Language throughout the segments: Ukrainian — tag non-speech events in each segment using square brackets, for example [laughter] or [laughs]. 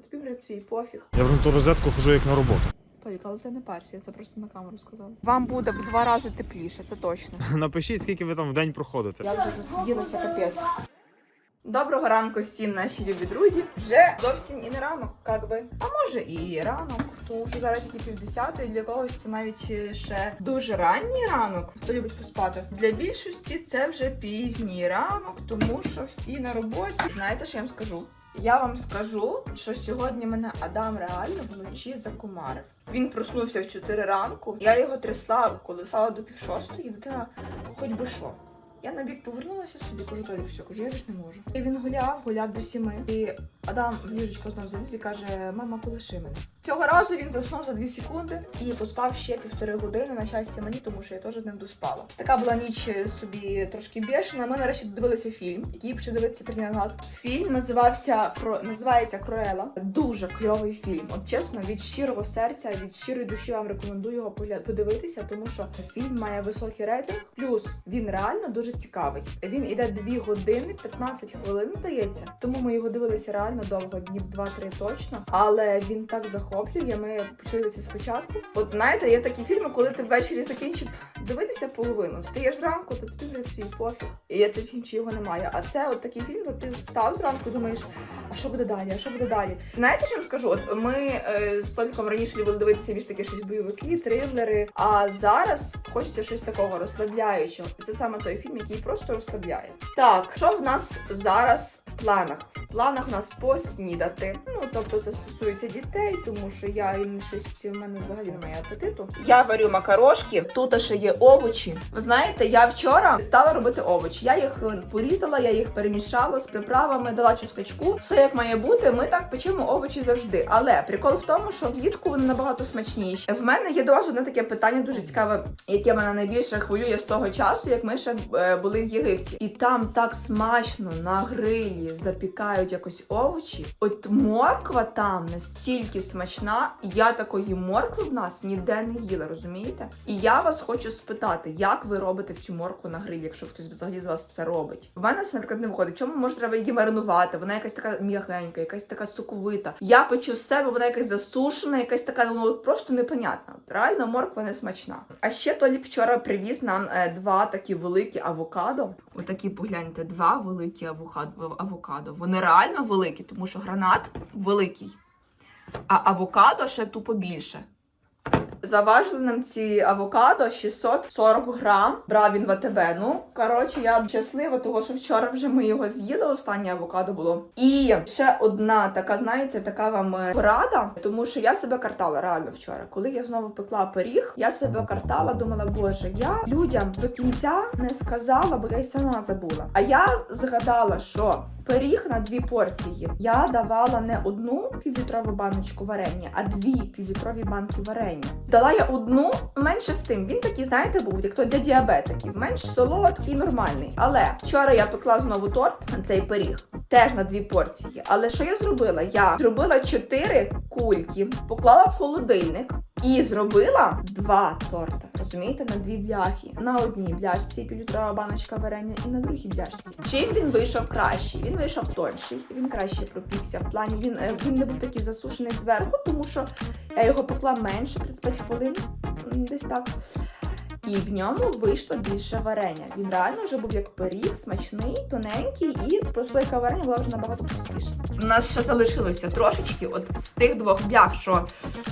та тобі вже свій пофіг. Я в ту розетку хожу як на роботу. Толік, але ти не парся, я це просто на камеру сказала. Вам буде в два рази тепліше, це точно. [laughs] Напишіть, скільки ви там в день проходите. Я вже засиділася капець. Доброго ранку всім наші любі друзі. Вже зовсім і не ранок, як би. А може і ранок, тому що зараз тільки півдесятої, для когось це навіть ще дуже ранній ранок, хто любить поспати. Для більшості це вже пізній ранок, тому що всі на роботі. Знаєте, що я вам скажу? Я вам скажу, що сьогодні мене Адам реально вночі закумарив. Він проснувся в 4 ранку. Я його трясла, колесала до пів шостої, дитина хоч би що. Я на бік повернулася собі, кажу, Толік, все, кажу, я ж не можу. І він гуляв, гуляв до сіми. І Адам в ліжечко знов заліз і каже: Мама, полиши мене. Цього разу він заснув за 2 секунди і поспав ще півтори години. На щастя, мені, тому що я теж з ним доспала. Така була ніч собі трошки бешена. Ми нарешті додивилися фільм, який почав дивитися три. Фільм називався Кро... називається Круела. Дуже кльовий фільм. От чесно, від щирого серця, від щирої душі вам рекомендую його подивитися, тому що фільм має високий рейтинг. Плюс він реально дуже цікавий. Він іде 2 години 15 хвилин, здається. Тому ми його дивилися реально довго, днів 2-3 точно. Але він так захоплює. Ми почали це спочатку. От знаєте, є такі фільми, коли ти ввечері закінчив дивитися половину, стаєш зранку, то тобі вже свій пофіг. І є той фільм, чи його немає. А це от такий фільм, от ти став зранку, думаєш, а що буде далі? А що буде далі? Знаєте, що я вам скажу? От ми е, з Толіком раніше любили дивитися більш такі щось бойовики, трилери. А зараз хочеться щось такого розслабляючого. І це саме той фільм, який просто розслабляє. Так, що в нас зараз в планах? В планах у нас поснідати. Ну тобто це стосується дітей, тому що я їм щось в мене взагалі немає апетиту. Я варю макарошки. Тут ще є овочі. Ви знаєте, я вчора стала робити овочі. Я їх е, порізала, я їх перемішала з приправами, дала чесночку. Все як має бути. Ми так печемо овочі завжди. Але прикол в тому, що влітку вони набагато смачніші. В мене є до вас одне таке питання дуже цікаве, яке мене найбільше хвилює з того часу, як ми ще е, були в Єгипті. І там так смачно на грилі запікають якось овочі. От морква там настільки смачна, я такої моркви в нас ніде не їла, розумієте? І я вас хочу спитати, як ви робите цю моркву на грилі, якщо хтось взагалі з вас це робить? В мене це, наприклад, не виходить. Чому може треба її маринувати? Вона якась така м'ягенька, якась така соковита. Я печу з себе, вона якась засушена, якась така, ну просто непонятна. Реально морква не смачна. А ще Толік вчора привіз нам е, два такі великі авокадо. Отакі погляньте, два великі авокадо. Вони реально великі, тому що гранат великий, а авокадо ще тупо більше. Заважили нам ці авокадо 640 грам. Брав він в АТБ. Ну, коротше, я щаслива, того що вчора вже ми його з'їли. Останнє авокадо було. І ще одна така, знаєте, така вам е, порада, тому що я себе картала реально вчора. Коли я знову пекла пиріг, я себе картала, думала, боже, я людям до кінця не сказала, бо я й сама забула. А я згадала, що пиріг на дві порції я давала не одну півлітрову баночку варення, а дві півлітрові банки варення. Дала я одну менше з тим. Він такий, знаєте, був як то для діабетиків, менш солодкий, нормальний. Але вчора я пекла знову торт на цей пиріг. Теж на дві порції. Але що я зробила? Я зробила чотири кульки, поклала в холодильник і зробила два торта. Розумієте, на дві бляхи. На одній бляшці півлітрова баночка варення і на другій бляшці. Чим він вийшов кращий? Він вийшов тонший, він краще пропікся. В плані він, е, він не був такий засушений зверху, тому що я його пекла менше 35 хвилин, десь так. І в ньому вийшло більше варення. Він реально вже був як пиріг, смачний, тоненький, і прослойка варення була вже набагато простіша. У нас ще залишилося трошечки, от з тих двох блях, що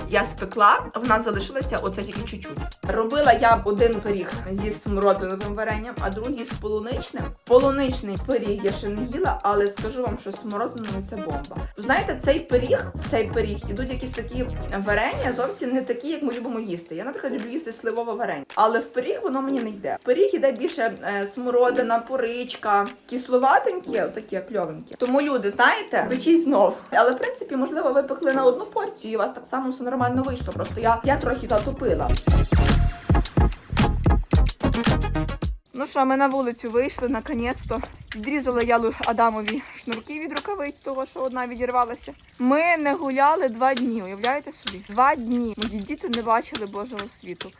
я спекла, в нас залишилося оце тільки чуть-чуть. Робила я один пиріг зі смородиновим варенням, а другий з полуничним. Полуничний пиріг я ще не їла, але скажу вам, що смородиновий це бомба. Знаєте, цей пиріг, в цей пиріг ідуть якісь такі варення, зовсім не такі, як ми любимо їсти. Я, наприклад, люблю їсти сливове варення, але в пиріг воно мені не йде. В пиріг іде більше е, смородина, поричка, кисловатенькі, такі кльовенькі. Тому люди, знаєте, печіть знов. Але в принципі, можливо, ви пекли на одну порцію, і у вас так само все нормально вийшло. Просто я, я трохи затупила. Ну що, ми на вулицю вийшли наконець-то. Відрізала я Адамові шнурки від рукавиць, того що одна відірвалася. Ми не гуляли два дні, уявляєте собі? Два дні. Мої діти не бачили Божого світу.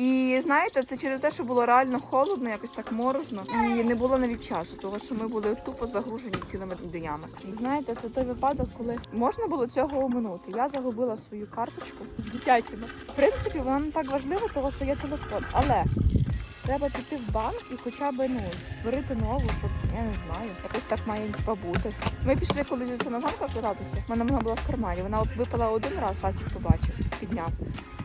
І знаєте, це через те, що було реально холодно, якось так морозно, і не було навіть часу, тому що ми були тупо загружені цілими днями. Знаєте, це той випадок, коли можна було цього оминути. Я загубила свою карточку з дитячими. В принципі, вона не так важлива, тому що є телефон, але. Треба піти в банк і хоча б ну створити нову, щоб я не знаю, якось так має типа бути. Ми пішли колись на замку кататися. в мене вона була в кармані. Вона випала один раз, Сасік побачив, підняв.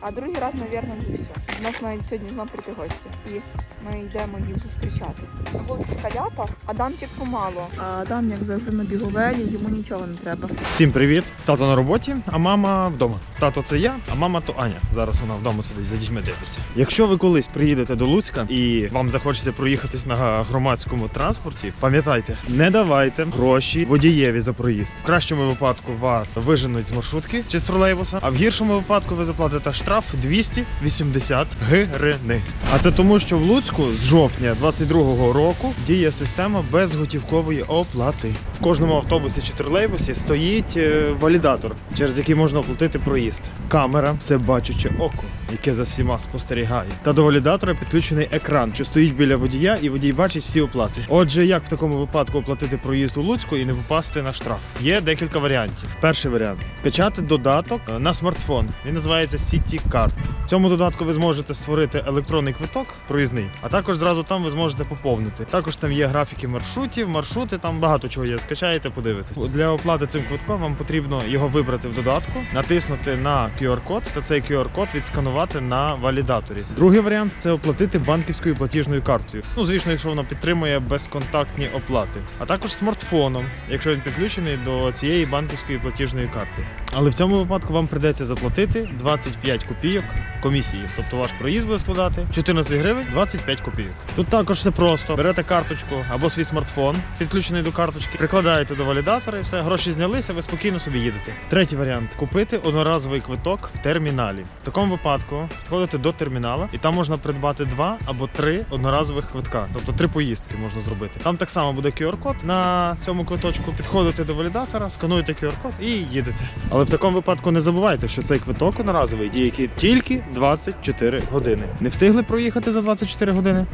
А другий раз, мабуть, вже все. У нас мають сьогодні знову прийти гості. І ми йдемо їх зустрічати. На вулиці Каляпа, Адамчик помало. А Адам, як завжди, на біговелі, йому нічого не треба. Всім привіт! Тато на роботі, а мама вдома. Тато це я, а мама то Аня. Зараз вона вдома сидить за дітьми дивиться. Якщо ви колись приїдете до Луцька і вам захочеться проїхатись на громадському транспорті, пам'ятайте, не давайте гроші водієві за проїзд. В кращому випадку вас виженуть з маршрутки чи з тролейбуса, а в гіршому випадку ви заплатите штраф 280 гривень. А це тому, що в Луцьку з жовтня 22-го року діє система безготівкової оплати. В кожному автобусі чи тролейбусі стоїть е, валідатор, через який можна оплатити проїзд. Камера це бачуче око, яке за всіма спостерігає. Та до валідатора підключений екран, що стоїть біля водія, і водій бачить всі оплати. Отже, як в такому випадку оплатити проїзд у Луцьку і не попасти на штраф? Є декілька варіантів. Перший варіант скачати додаток е, на смартфон. Він називається City Card. В цьому додатку ви зможете створити електронний квиток проїзний, а також зразу там ви зможете поповнити. Також там є графіки маршрутів, маршрути, там багато чого є. Скачаєте, подивитесь. Для оплати цим квитком вам потрібно його вибрати в додатку, натиснути на QR-код та цей QR-код відсканувати на валідаторі. Другий варіант це оплатити банківською платіжною картою. Ну, звісно, якщо воно підтримує безконтактні оплати, а також смартфоном, якщо він підключений до цієї банківської платіжної карти. Але в цьому випадку вам придеться заплатити 25 копійок комісії. Тобто ваш проїзд буде складати 14 гривень 25 копійок. Тут також все просто. Берете карточку або свій смартфон, підключений до карточки, прикладаєте до валідатора і все, гроші знялися, ви спокійно собі їдете. Третій варіант купити одноразовий квиток в терміналі. В такому випадку підходите до термінала, і там можна придбати два або три одноразових квитка, тобто три поїздки можна зробити. Там так само буде QR-код на цьому квиточку. Підходите до валідатора, скануєте QR-код і їдете. Але в такому випадку не забувайте, що цей квиток одноразовий діє тільки 24 години. Не встигли проїхати за 24 години?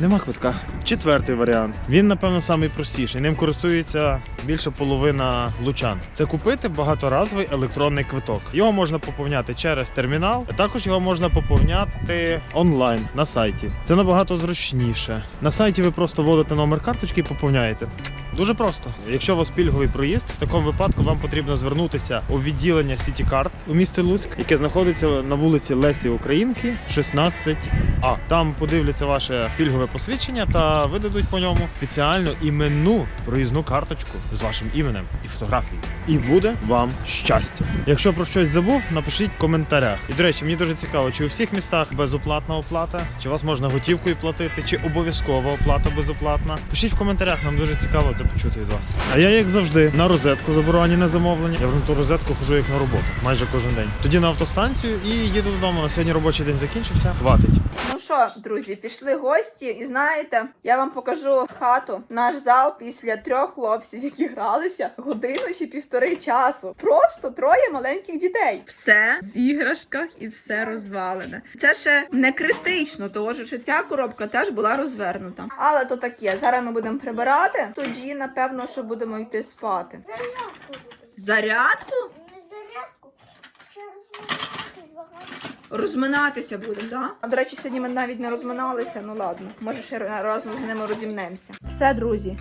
Нема квитка. Четвертий варіант. Він, напевно, найпростіший. Ним користується більше половина лучан. Це купити багаторазовий електронний квиток. Його можна поповняти через термінал, а також його можна поповняти онлайн на сайті. Це набагато зручніше. На сайті ви просто вводите номер карточки і поповняєте. Дуже просто. Якщо у вас пільговий проїзд, в такому випадку вам потрібно звернутися у відділення CityCard у місті Луцьк, яке знаходиться на вулиці Лесі Українки, 16А. Там подивляться ваше пільгове посвідчення та видадуть по ньому спеціальну іменну проїзну карточку з вашим іменем і фотографією. І буде вам щастя. Якщо про щось забув, напишіть в коментарях. І до речі, мені дуже цікаво, чи у всіх містах безоплатна оплата, чи вас можна готівкою платити, чи обов'язкова оплата безоплатна. Пишіть в коментарях, нам дуже цікаво це почути від вас. А я, як завжди, на розетку заберу Ані на замовлення. Я в ту розетку хожу як на роботу, майже кожен день. Тоді на автостанцію і їду додому. На сьогодні робочий день закінчився. Хватить. Ну що, друзі, пішли гості, і знаєте, я вам покажу хату, наш зал після трьох хлопців, які гралися годину чи півтори часу. Просто троє маленьких дітей. Все в іграшках і все розвалене. Це ще не критично, тому що ця коробка теж була розвернута. Але то таке. Зараз ми будемо прибирати. Тоді, напевно, що будемо йти спати. Зарядку. Зарядку, ще розмовляти багато. Розминатися будемо, так? А до речі, сьогодні ми навіть не розминалися. Ну ладно, може ще разом з ними розімнемося. Все, друзі.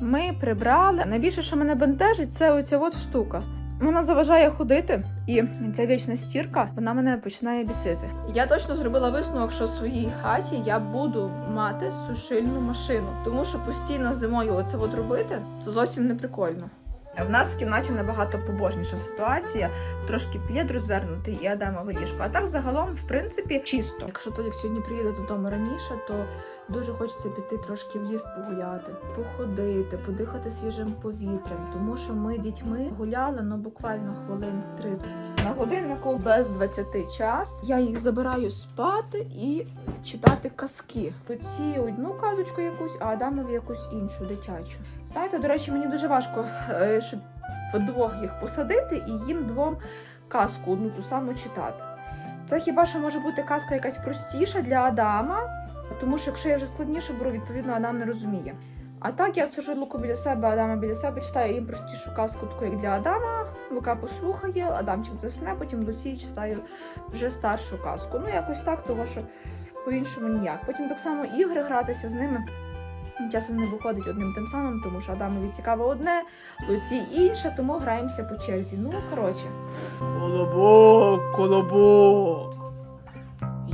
Ми прибрали. Найбільше, що мене бентежить, це оця от штука. Вона заважає ходити, і ця вічна стірка вона мене починає бісити. Я точно зробила висновок, що в своїй хаті я буду мати сушильну машину, тому що постійно зимою оце от робити це зовсім не прикольно. В нас в кімнаті набагато побожніша ситуація трошки плід розвернутий і Адамове ліжко. А так загалом, в принципі, чисто. Якщо Толік сьогодні приїде додому раніше, то дуже хочеться піти трошки в ліс погуляти, походити, подихати свіжим повітрям. Тому що ми дітьми гуляли ну буквально хвилин 30. На годиннику без 20 час. Я їх забираю спати і читати казки. Ці одну казочку якусь, а Адамові якусь іншу дитячу. Знаєте, до речі, мені дуже важко, е, щоб вдвох їх посадити і їм двом казку одну ту саму читати. Це хіба що може бути казка якась простіша для Адама, тому що якщо я вже складніше беру, відповідно, Адам не розуміє. А так я сижу Луку біля себе, Адама біля себе, читаю їм простішу казку, таку як для Адама. Лука послухає, Адамчик засне, потім Луці читаю вже старшу казку. Ну, якось так, тому що по-іншому ніяк. Потім так само ігри гратися з ними. Часом не виходить одним тим самим, тому що Адамові цікаво одне, Луці інше, тому граємося по черзі. Ну, коротше. Колобок, колобок.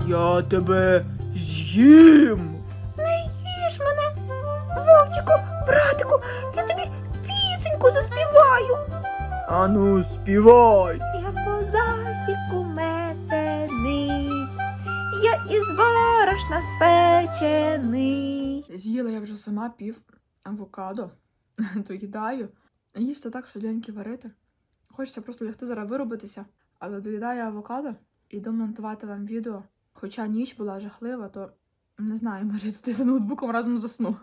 Я тебе з'їм. Не Їж мене, вовчику, братику, я тобі пісеньку заспіваю. Ану, співай. Я по засіку метений, я із борошна спечений. З'їла я вже сама пів авокадо, [laughs] доїдаю. Їсти так швиденько варити. Хочеться просто лягти зараз виробитися, але доїдаю авокадо і домонтувати вам відео. Хоча ніч була жахлива, то не знаю, може я тут за ноутбуком разом засну.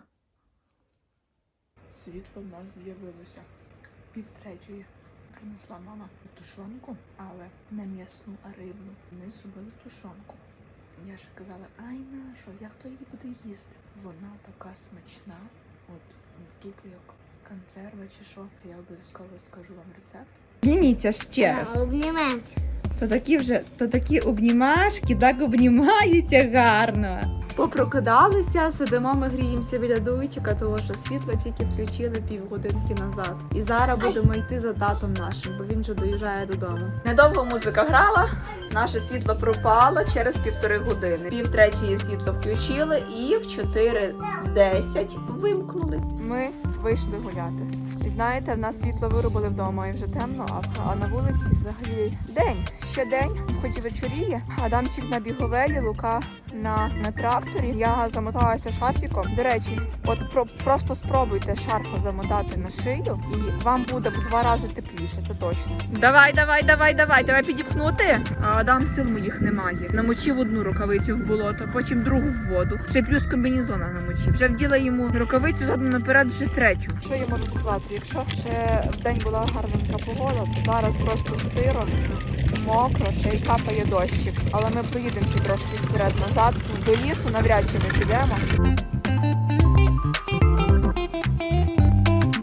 Світло в нас з'явилося пів третьої. Принесла мама тушонку, але не м'ясну, а рибну. Вони зробили тушонку. Я ж казала, ай на що, як хто її буде їсти? Вона така смачна, от ну тупо як консерва чи що. Я обов'язково скажу вам рецепт. Обніміться ще Обнімемося. То такі вже, то такі обнімашки, так обнімаються гарно. Попрокидалися, сидимо, ми гріємося біля дуйчика, тому що світло тільки включили півгодинки назад. І зараз будемо йти за татом нашим, бо він вже доїжджає додому. Недовго музика грала, наше світло пропало через півтори години. Пів третьої світло включили і в 4.10 вимкнули. Ми вийшли гуляти. І знаєте, в нас світло вирубили вдома і вже темно, а, на вулиці взагалі день. Ще день, хоч і вечоріє. Адамчик на біговелі, Лука на, на тракторі. Я замоталася шарфіком. До речі, от про, просто спробуйте шарфа замотати на шию, і вам буде в два рази тепліше, це точно. Давай, давай, давай, давай, давай підіпхнути. А Адам сил моїх немає. Намочив одну рукавицю в болото, потім другу в воду. Ще плюс комбінезона намочив. Вже вділа йому рукавицю задом наперед вже третю. Що я можу сказати? Якщо ще в день була гарненька погода, то зараз просто сиро, мокро, ще й капає дощик. Але ми проїдемося трошки вперед-назад. До лісу навряд чи ми підемо.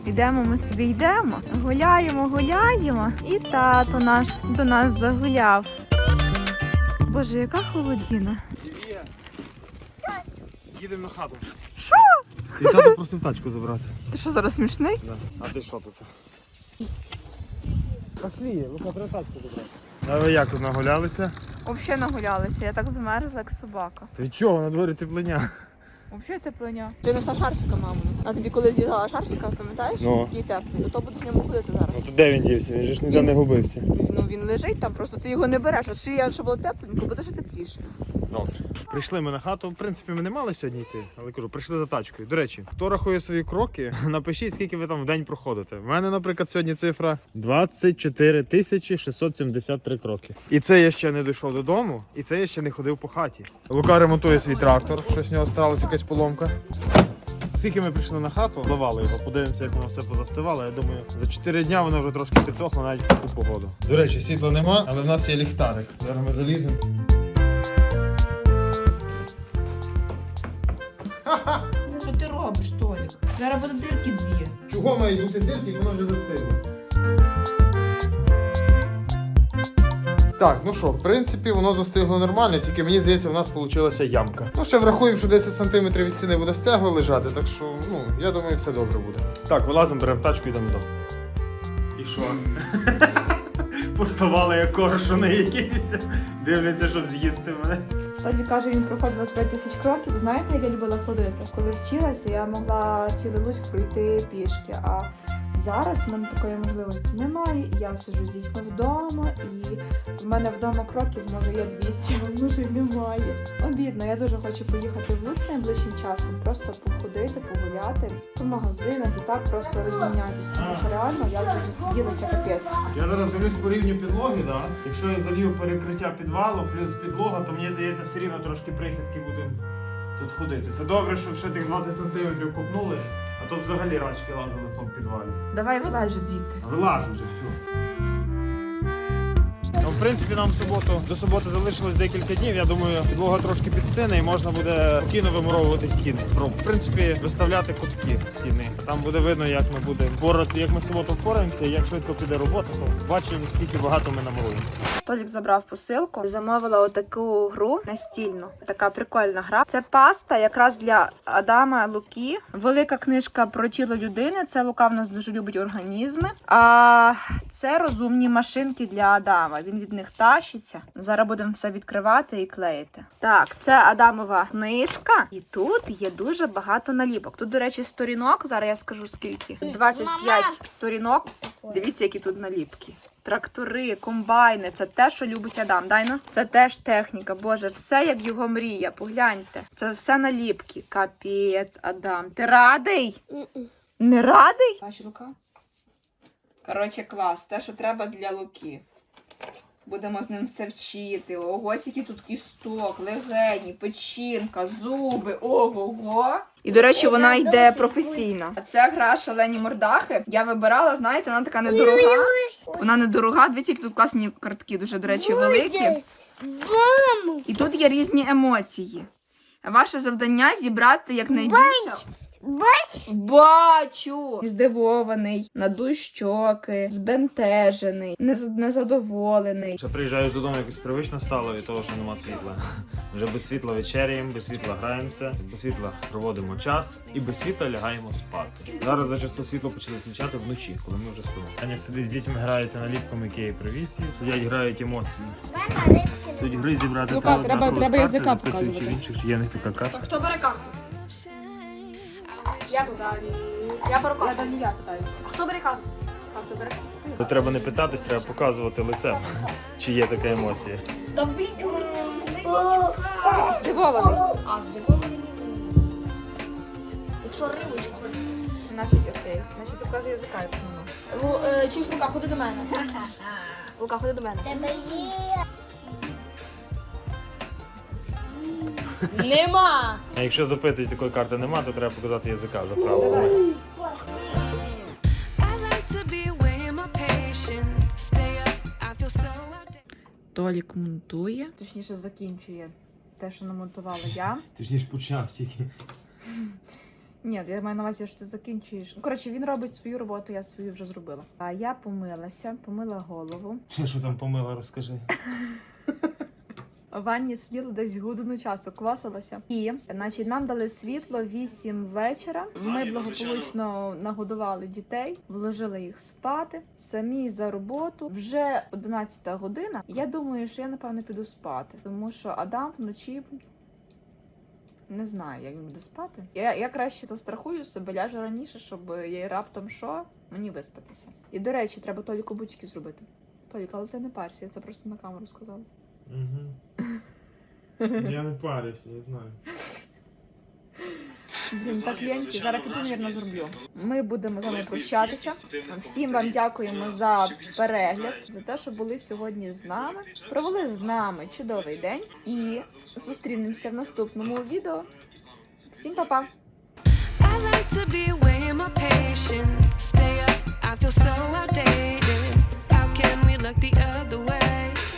Ідемо, ми собі йдемо, гуляємо, гуляємо. І тато наш до нас загуляв. Боже, яка холодіна. Їдемо на хату. І тато просив тачку забрати. Ти що зараз смішний? Да. А ти що тут? Пошли, Лука, треба тачку забрати. А ви як тут нагулялися? Взагалі нагулялися, я так змерзла, як собака. Ти чого, на дворі теплиня? Взагалі теплиня. Ти несла шарфіка, маму. А тобі коли з'їдала шарфіка, пам'ятаєш? Ну. Який теплий. То будеш з ним ходити зараз. Ну то де він дівся? Він же ж ніде не губився. Ну він лежить там, просто ти його не береш, а шия, щоб було тепленько, буде ще тепліше. Добре. Прийшли ми на хату. В принципі, ми не мали сьогодні йти, але кажу, прийшли за тачкою. До речі, хто рахує свої кроки, [laughs] напишіть, скільки ви там в день проходите. У мене, наприклад, сьогодні цифра 24 тисячі 673 кроки. І це я ще не дійшов додому, і це я ще не ходив по хаті. Лука ремонтує свій трактор, щось в нього сталася якась поломка. Оскільки ми прийшли на хату, ливали його, подивимося, як воно все позастивало. Я думаю, за 4 дня воно вже трошки підсохло навіть в таку погоду. До речі, світла нема, але в нас є ліхтарик. Зараз ми заліземо. Що ти робиш, Толік? Зараз буде дирки дві. Чого має бути дирки, як воно вже застигло? Так, ну що, в принципі, воно застигло нормально, тільки мені здається, в нас вийшла ямка. Ну, ще врахуємо, що 10 см від стіни буде стегло лежати, так що, ну, я думаю, все добре буде. Так, вилазимо, беремо тачку і йдемо додому. І що? [laughs] Поставали як коршуни якісь. Дивляться, щоб з'їсти мене. Тоді каже, він проходив 25 тисяч кроків. Знаєте, як я любила ходити? Коли вчилася, я могла цілий Луцьк пройти пішки. А зараз в мене такої можливості немає. І я сиджу з дітьми вдома, і в мене вдома кроків може є 200, а може немає. Обідно, я дуже хочу поїхати в Луцьк найближчим часом, просто походити, погуляти по магазинах і так просто розімнятися. Тому що реально я вже засиділася капець. Я зараз дивлюсь по рівню підлоги, да? якщо я залью перекриття підвалу плюс підлога, то мені здається, все рівно трошки присідки будемо тут ходити. Це добре, що ще тих 20 см копнули, а то взагалі рачки лазили в тому підвалі. Давай вилазь вже звідти. Вилажу вже все. Ну, в принципі, нам в суботу до суботи залишилось декілька днів. Я думаю, підлога трошки підстине і можна буде спокійно вимуровувати стіни. В принципі виставляти кутки стіни. Там буде видно, як ми будемо впорати, як ми в суботу впораємося, і як швидко піде робота. То бачимо, скільки багато ми намалуємо. Толік забрав посилку, замовила отаку гру настільну. Така прикольна гра. Це паста якраз для Адама Луки. Велика книжка про тіло людини. Це Лука в нас дуже любить організми. А це розумні машинки для Адама. Він від них тащиться. Зараз будемо все відкривати і клеїти. Так, це Адамова книжка, і тут є дуже багато наліпок. Тут, до речі, сторінок. Зараз я скажу скільки. 25 сторінок. Дивіться, які тут наліпки. Трактори, комбайни це те, що любить Адам. Дайно? Це теж техніка. Боже, все як його мрія. Погляньте. Це все наліпки. Капець, Адам. Ти радий? Не радий? Бач, Лука. Коротше, клас. Те, що треба для Луки. Будемо з ним все вчити. Ого, скільки тут кісток, легені, печінка, зуби, ого-го. І, до речі, вона йде професійна. А це гра шалені мордахи. Я вибирала, знаєте, вона така недорога. Вона недорога. Дивіться, які тут класні картки, дуже, до речі, великі. І тут є різні емоції. Ваше завдання зібрати якнайбільше. Бач! Бачу! Здивований, надуй щоки, збентежений, нез- незадоволений. Ще приїжджаєш додому, якось привично стало від того, що нема світла. [laughs] Вже без світла вечеряємо, без світла граємося, без світла проводимо час і без світла лягаємо спати. Зараз зачасту світло почали включати вночі, коли ми вже спимо. Аня сидить з дітьми, грається наліпками Київ привіт. Сидять, грають емоції. Суть гри зібрати Лука, треба- треба язика показувати. інших, є не така. Хто бере карту? Я далі. Я беру карту. Я я питаюся. А хто бере карту? Карту бере. То треба не питатись, треба показувати лице, чи є така емоція. Та. Здивований. А, здивований. Якщо ривочку. Значить, окей. Значить, покажи язика, як воно. Лу, е, чуєш, Лука, ходи до мене. Лука, ходи до мене. Тебе є. Нема. А якщо запитують, такої карти нема, то треба показати язика за правилами. Толік монтує. Точніше, закінчує те, що намонтувала я. Ти ж ніж почав тільки. Ні, я маю на увазі, що ти закінчуєш. Ну, Коротше, він робить свою роботу, я свою вже зробила. А я помилася, помила голову. Що там помила, розкажи. Ванні сиділа десь годину часу, квасилася. І, значить, нам дали світло 8 вечора. Ми благополучно нагодували дітей, вложили їх спати. Самі за роботу. Вже 11 година. Я думаю, що я напевно піду спати, тому що Адам вночі. Не знаю, як він буде спати. Я, я краще застрахую себе, ляжу раніше, щоб я раптом що мені виспатися. І до речі, треба Толіку бучки зробити. Толік, але ти не парся, я це просто на камеру сказала. Угу. [laughs] Я не парюся, я знаю. Блін, так ліньки, зараз піду, мірно зроблю. Ми будемо з вами прощатися. Всім вам дякуємо за перегляд, за те, що були сьогодні з нами. Провели з нами чудовий день і зустрінемося в наступному відео. Всім па-па!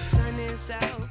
Sun is out.